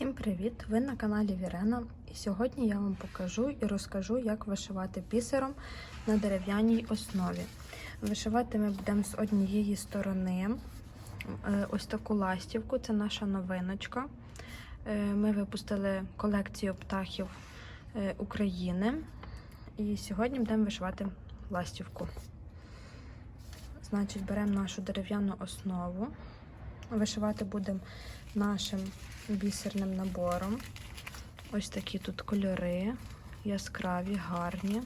Всім привіт! Ви на каналі Вірена. І сьогодні я вам покажу і розкажу, як вишивати бісером на дерев'яній основі. Вишивати ми будемо з однієї сторони е, ось таку ластівку, це наша новиночка. Е, Ми випустили колекцію птахів е, України. І сьогодні будемо вишивати ластівку. Значить, беремо нашу дерев'яну основу. Вишивати будемо нашим бісерним набором. Ось такі тут кольори, яскраві, гарні.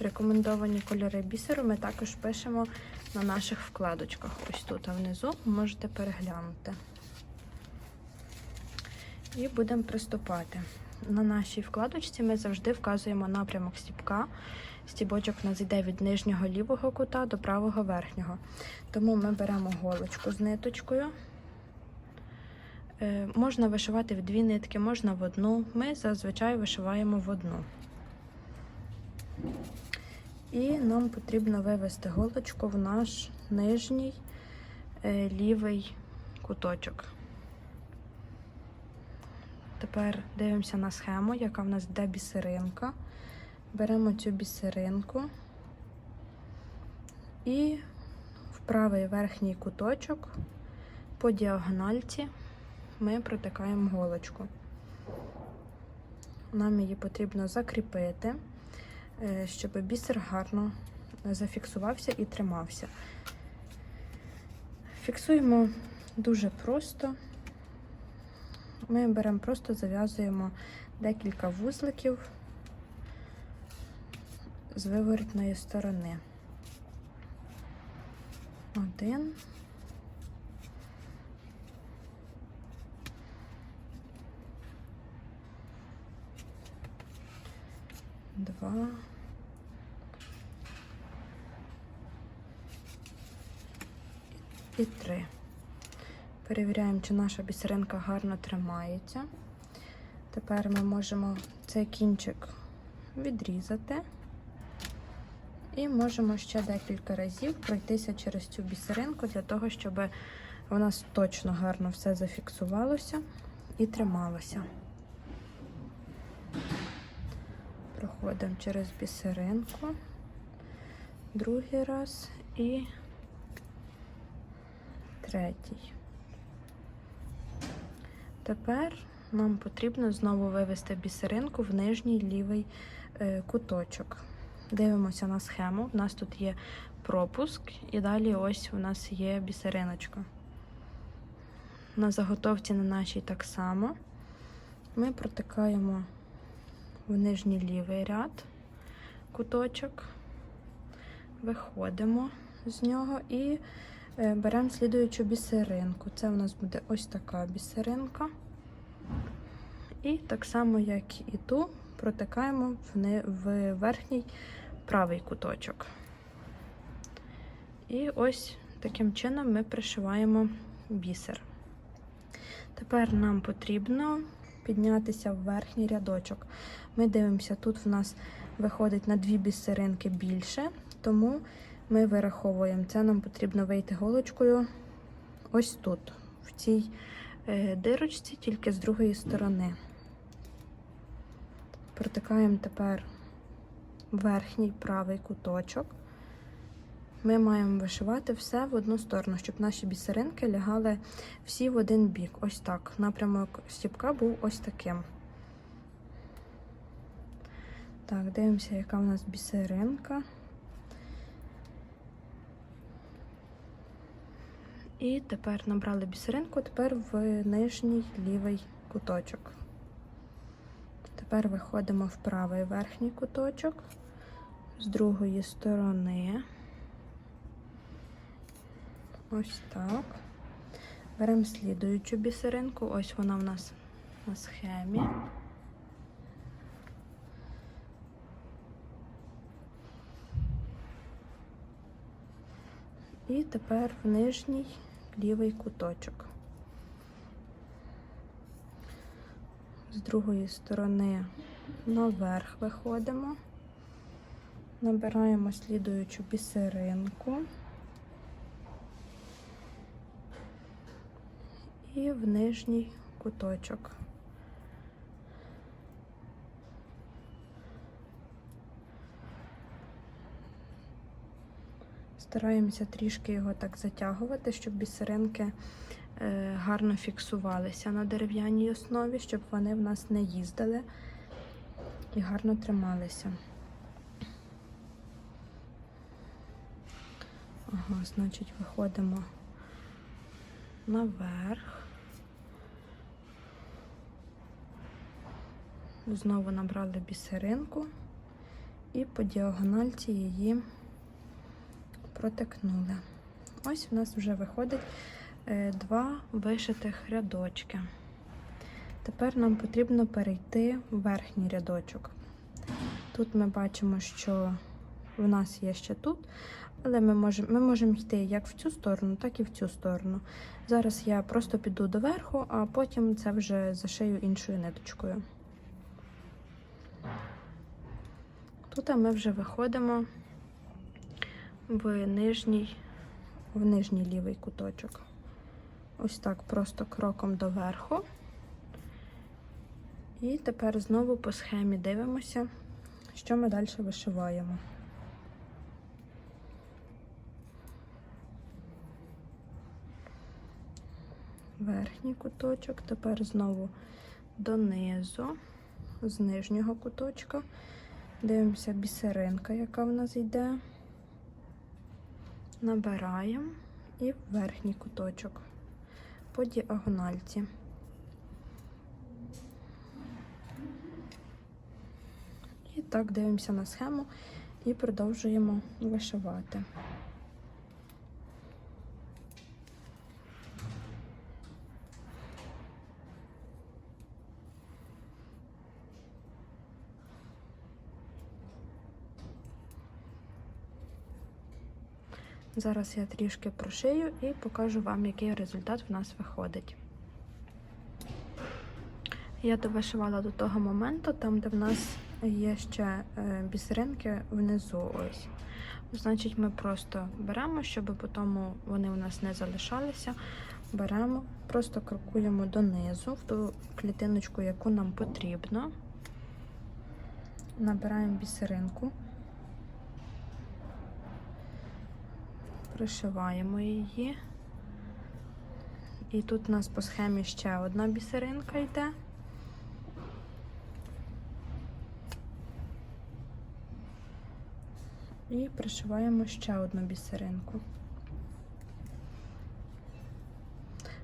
Рекомендовані кольори бісеру ми також пишемо на наших вкладочках. Ось тут а внизу можете переглянути. І будемо приступати. На нашій вкладочці ми завжди вказуємо напрямок стіпка. Стібочок у нас йде від нижнього лівого кута до правого верхнього. Тому ми беремо голочку з ниточкою. Е, Можна вишивати в дві нитки, можна в одну. Ми зазвичай вишиваємо в одну. І нам потрібно вивести голочку в наш нижній е, лівий куточок. Тепер дивимося на схему, яка в нас йде бісеринка. Беремо цю бісеринку і в правий верхній куточок по діагональці ми протикаємо голочку. Нам її потрібно закріпити, е, щоб бісер гарно зафіксувався і тримався. Фіксуємо дуже просто. Ми беремо просто зав'язуємо декілька вузликів з виворотної сторони. Один. Два. І три. Перевіряємо, чи наша бісеринка гарно тримається. Тепер ми можемо цей кінчик відрізати. І можемо ще декілька разів пройтися через цю бісеринку для того, щоб у нас точно гарно все зафіксувалося і трималося. Проходимо через бісеринку, другий раз і третій. Тепер нам потрібно знову вивести бісеринку в нижній лівий е, куточок. Дивимося на схему. У нас тут є пропуск, і далі ось у нас є бісериночка. На заготовці на нашій так само. Ми протикаємо в нижній лівий ряд куточок, виходимо з нього і е, беремо слідуючу бісеринку. Це у нас буде ось така бісеринка. І так само, як і ту, протикаємо в верхній правий куточок. І ось таким чином ми пришиваємо бісер. Тепер нам потрібно піднятися в верхній рядочок. Ми дивимося, тут в нас виходить на дві бісеринки більше, тому ми вираховуємо. Це нам потрібно вийти голочкою ось тут, в цій е, дирочці, тільки з другої сторони. Протикаємо тепер верхній правий куточок. Ми маємо вишивати все в одну сторону, щоб наші бісеринки лягали всі в один бік. Ось так. Напрямок стіпка був ось таким. Так, дивимося, яка в нас бісеринка. І тепер набрали бісеринку, тепер в нижній лівий куточок. Тепер виходимо в правий верхній куточок з другої сторони. Ось так. Беремо слідуючу бісеринку, ось вона в нас на схемі. І тепер в нижній лівий куточок. З другої сторони наверх виходимо, набираємо слідуючу бісеринку і в нижній куточок. Стараємося трішки його так затягувати, щоб бісеринки е, гарно фіксувалися на дерев'яній основі, щоб вони в нас не їздили і гарно трималися. Ага, значить, виходимо наверх. Знову набрали бісеринку і по діагональці її протикнули. Ось у нас вже виходить е, два вишитих рядочки. Тепер нам потрібно перейти в верхній рядочок. Тут ми бачимо, що в нас є ще тут, але ми можемо ми можемо йти як в цю сторону, так і в цю сторону. Зараз я просто піду доверху, а потім це вже зашию іншою ниточкою. Тут ми вже виходимо в нижній, в нижній лівий куточок. Ось так просто кроком доверху. І тепер знову по схемі дивимося, що ми далі вишиваємо. Верхній куточок, тепер знову донизу, з нижнього куточка. Дивимося бісеринка, яка в нас йде. Набираємо і в верхній куточок по діагональці. І так дивимося на схему і продовжуємо вишивати. Зараз я трішки прошию і покажу вам, який результат в нас виходить. Я довишивала до того моменту, там, де в нас є ще е, бісеринки внизу. ось. Значить, ми просто беремо, щоб потім вони у нас не залишалися. Беремо, просто крокуємо донизу, в ту клітиночку, яку нам потрібно. Набираємо бісеринку. Пришиваємо її. І тут у нас по схемі ще одна бісеринка йде. І пришиваємо ще одну бісеринку.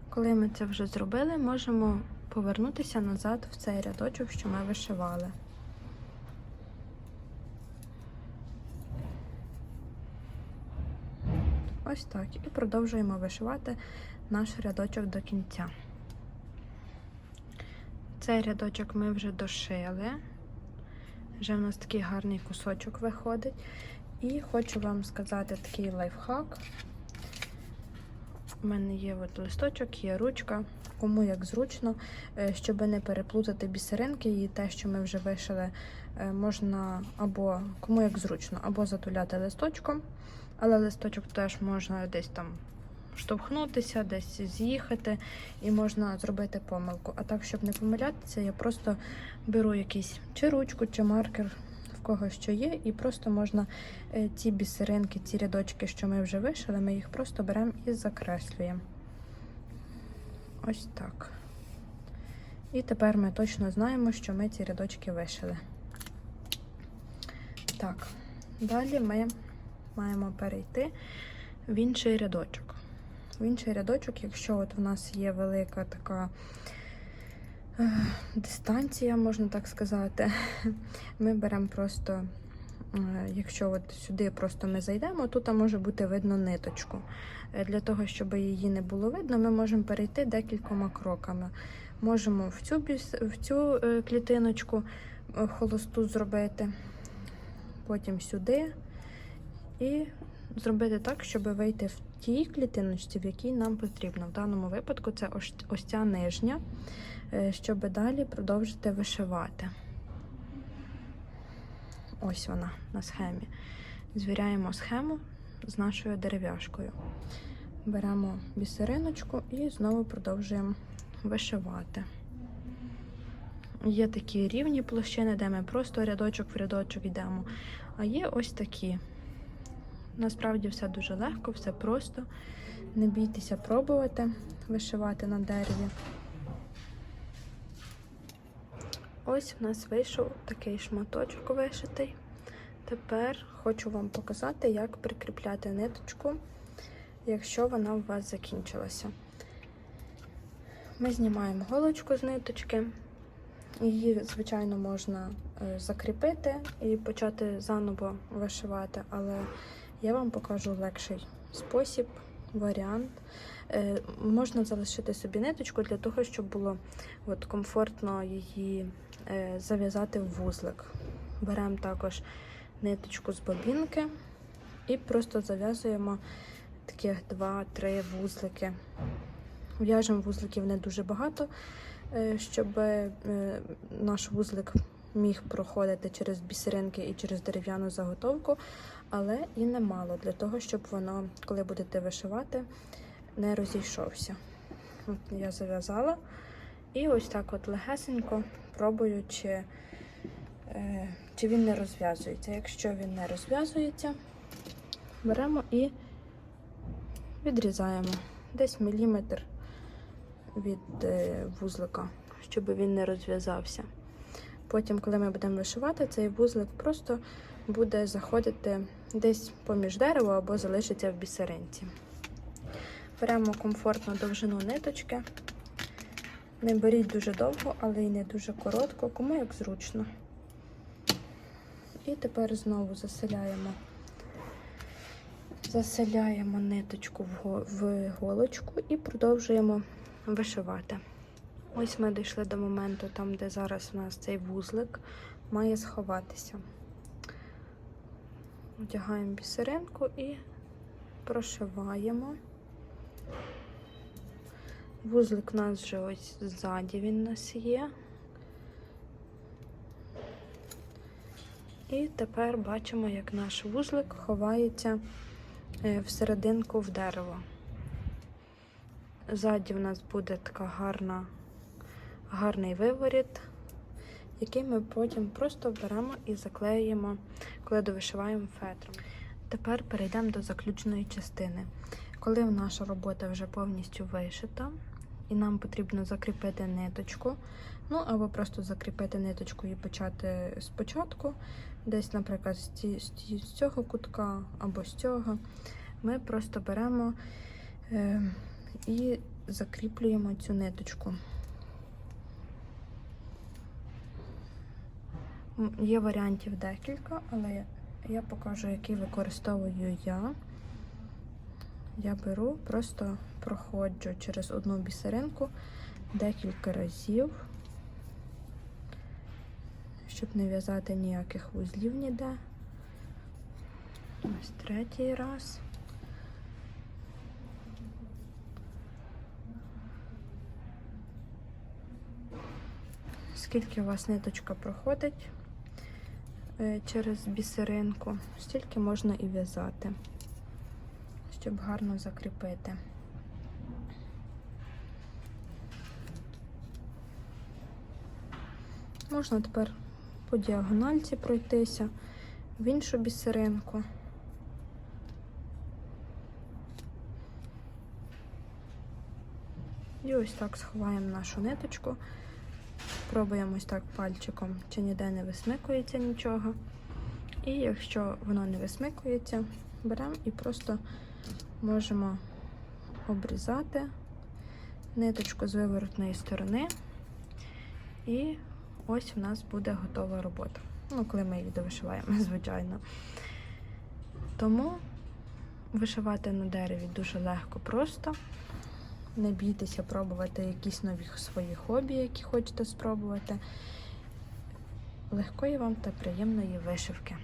Коли ми це вже зробили, можемо повернутися назад в цей рядочок, що ми вишивали. Ось так. І продовжуємо вишивати наш рядочок до кінця. Цей рядочок ми вже дошили. Вже в нас такий гарний кусочок виходить. І хочу вам сказати такий лайфхак. У мене є от листочок, є ручка, кому як зручно, е, щоб не переплутати бісеринки і те, що ми вже вишили, е, можна або кому як зручно, або затуляти листочком, але листочок теж можна десь там штовхнутися, десь з'їхати, і можна зробити помилку. А так, щоб не помилятися, я просто беру якийсь чи ручку, чи маркер, в кого що є, і просто можна е, ці бісеринки, ці рядочки, що ми вже вишили, ми їх просто беремо і закреслюємо. Ось так. І тепер ми точно знаємо, що ми ці рядочки вишили. Так, далі ми маємо перейти в інший рядочок. В інший рядочок, якщо от в нас є велика така е, дистанція, можна так сказати, ми беремо просто, е, якщо от сюди просто ми зайдемо, тут може бути видно ниточку. Е, Для того, щоб її не було видно, ми можемо перейти декількома кроками. Можемо в цю, в цю клітиночку холосту зробити, потім сюди. І зробити так, щоб вийти в тій клітиночці, в якій нам потрібно. В даному випадку це ось, ця нижня, е, щоб далі продовжити вишивати. Ось вона на схемі. Звіряємо схему з нашою дерев'яшкою. Беремо бісериночку і знову продовжуємо вишивати. Є такі рівні площини, де ми просто рядочок в рядочок йдемо. А є ось такі. Насправді все дуже легко, все просто. Не бійтеся пробувати вишивати на дереві. Ось в нас вийшов такий шматочок вишитий. Тепер хочу вам показати, як прикріпляти ниточку, якщо вона у вас закінчилася. Ми знімаємо голочку з ниточки. Її, звичайно, можна е, закріпити і почати заново вишивати, але я вам покажу легший спосіб, варіант. Е, Можна залишити собі ниточку для того, щоб було от, комфортно її е, зав'язати в вузлик. Беремо також ниточку з бобінки і просто зав'язуємо таких 2-3 вузлики. В'яжемо вузликів не дуже багато, е, щоб наш вузлик міг проходити через бісеринки і через дерев'яну заготовку, але і немало для того, щоб воно, коли будете вишивати, не розійшовся. От я зав'язала і ось так от легесенько пробую, чи, е, чи він не розв'язується. Якщо він не розв'язується, беремо і відрізаємо десь міліметр від е, вузлика, щоб він не розв'язався. Потім, коли ми будемо вишивати, цей вузлик просто буде заходити десь поміж дерево або залишиться в бісеринці. Беремо комфортну довжину ниточки. Не беріть дуже довго, але й не дуже коротко, кому як зручно. І тепер знову заселяємо, заселяємо ниточку в голочку і продовжуємо вишивати. Ось ми дійшли до моменту, там, де зараз у нас цей вузлик має сховатися. Одягаємо бісеринку і прошиваємо. Вузлик у нас вже ось ззаді він у нас є. І тепер бачимо, як наш вузлик ховається е, всерединку в дерево. Ззаді в нас буде така гарна, гарний виворіт, який ми потім просто беремо і заклеюємо, коли довишиваємо фетром. Тепер перейдемо до заключної частини. Коли наша робота вже повністю вишита, і нам потрібно закріпити ниточку, ну або просто закріпити ниточку і почати спочатку, десь, наприклад, з, цього кутка або з цього, ми просто беремо е, і закріплюємо цю ниточку. Є варіантів декілька, але я покажу, який використовую я. Я беру, просто проходжу через одну бісеринку декілька разів, щоб не в'язати ніяких вузлів ніде. Ось третій раз. Скільки у вас ниточка проходить через бісеринку, стільки можна і в'язати щоб гарно закріпити. Можна тепер по діагональці пройтися в іншу бісеринку. І ось так сховаємо нашу ниточку. Пробуємо ось так пальчиком, чи ніде не висмикується нічого. І якщо воно не висмикується, беремо і просто можемо обрізати ниточку з виворотної сторони, і ось у нас буде готова робота. Ну, коли ми її довишиваємо, звичайно. Тому вишивати на дереві дуже легко, просто. Не бійтеся пробувати якісь нові свої хобі, які хочете спробувати. Легкої вам та приємної вишивки.